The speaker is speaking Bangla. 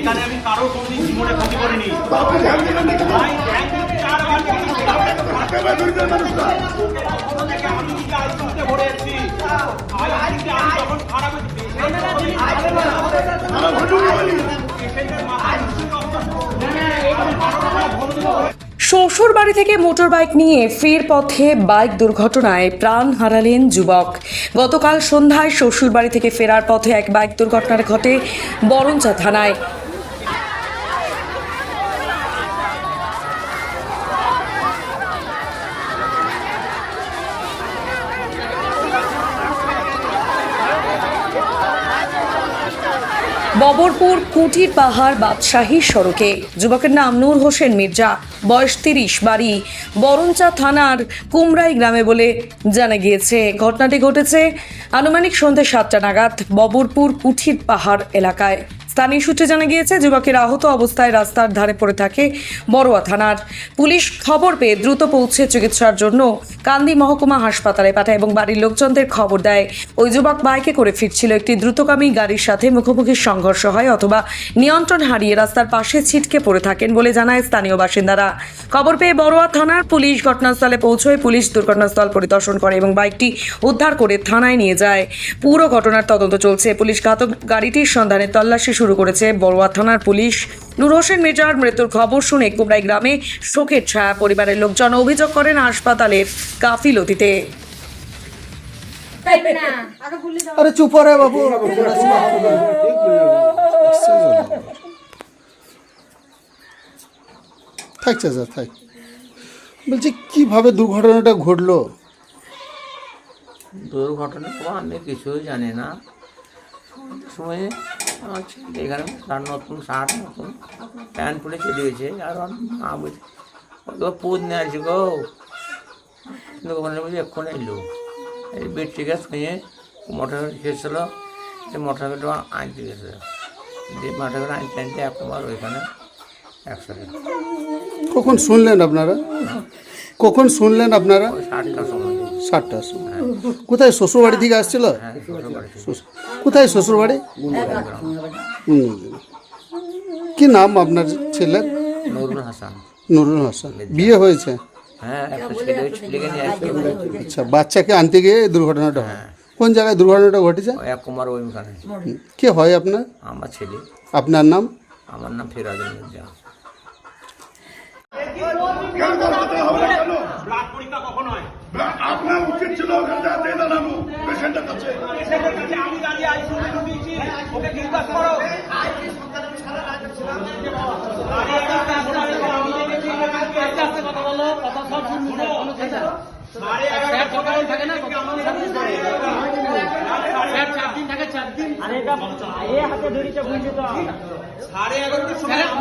এখানে আমি কারও কোনোদিন জীবনে ক্ষতি করিনি। শ্বশুর বাড়ি থেকে মোটর বাইক নিয়ে ফের পথে বাইক দুর্ঘটনায় প্রাণ হারালেন যুবক। গতকাল সন্ধ্যায় শ্বশুর বাড়ি থেকে ফেরার পথে এক বাইক দুর্ঘটনার ঘটে বরঞ্চা থানায়। ববরপুর কুটির পাহাড় বাদশাহী সড়কে। যুবকের নাম নূর হোসেন মির্জা, বয়স তিরিশ, বাড়ি বরঞ্চা থানার কুমরাই গ্রামে বলে জানা গিয়েছে। ঘটনাটি ঘটেছে আনুমানিক সন্ধ্যে সাতটা নাগাদ ববরপুর কুঠির পাহাড় এলাকায়। স্থানীয় সূত্রে জানা গিয়েছে, যুবকের আহত অবস্থায় রাস্তার ধারে পড়ে থাকে বড়ুয়া থানার। পুলিশ খবর পেয়ে দ্রুত পৌঁছে চিকিৎসার জন্য কান্দি মহকুমা হাসপাতালে পাঠায় এবং বাড়ির লোকজনদের খবর দেয়। ওই যুবক বাইকে করে ফিরছিল একটি দ্রুতগামী গাড়ির সাথে মুখোমুখি সংঘর্ষ হয় অথবা নিয়ন্ত্রণ হারিয়ে রাস্তার পাশে ছিটকে পড়ে থাকেন বলে জানায় স্থানীয় বাসিন্দারা। খবর পেয়ে বড়ুয়া থানার পুলিশ ঘটনাস্থলে পৌঁছয়, পুলিশ দুর্ঘটনাস্থল পরিদর্শন করে এবং বাইকটি উদ্ধার করে থানায় নিয়ে যায়। পুরো ঘটনার তদন্ত চলছে। পুলিশ ঘাতক গাড়িটির সন্ধানে তল্লাশি শুরু শুরু করেছে বড়ুয়া থানার পুলিশ। নূর হোসেন মির্জার মৃত্যুর খবর শুনে কোবরাই গ্রামে শোকের ছায়া। পরিবারের লোকজন অভিযোগ করেন হাসপাতালের কাফিল অতীতে। বলছি কীভাবে দুর্ঘটনাটা ঘটলো? দুর্ঘটনা আমি কিছুই জানি না। সময়ে আমার ছেলে এখানে তার নতুন শার্ট নতুন প্যান্ট পরে চলে গেছে আর মা বলছে "ওকে পুদ নিয়ে আসি গো। কিন্তু ওখানে বলছি এক্ষুনি এলো। এই বেডটিকে শুয়ে মোটর গেছিল সেই মোটর সাইকেলটা আনতে গেছে। যে মোটর সাইকেল আনতে আনতে একবার ওইখানে একসাথে কখন শুনলেন আপনারা? কখন শুনলেন আপনারা? ষাটটার সময়। সাতটার সময়। কোথায়? শ্বশুর বাড়ি থেকে আসছিল হ্যাঁ কোথায় শ্বশুর বাড়ি কি নাম আপনার ছেলের? নুরুল হাসান। নুরুল হাসান। বিয়ে হয়েছে? হ্যাঁ আচ্ছা বাচ্চাকে আনতে গিয়ে দুর্ঘটনাটা হয়। কোন জায়গায় দুর্ঘটনাটা ঘটেছে? কুমার কে হয় আপনার? আমার ছেলে। আপনার নাম? আমার নাম পরীক্ষা কখন হয়? আপনার উচিত ছিল ওখানে যেতে জানানো পেশেন্টের কাছে। সাড়ে এগারোটার সময়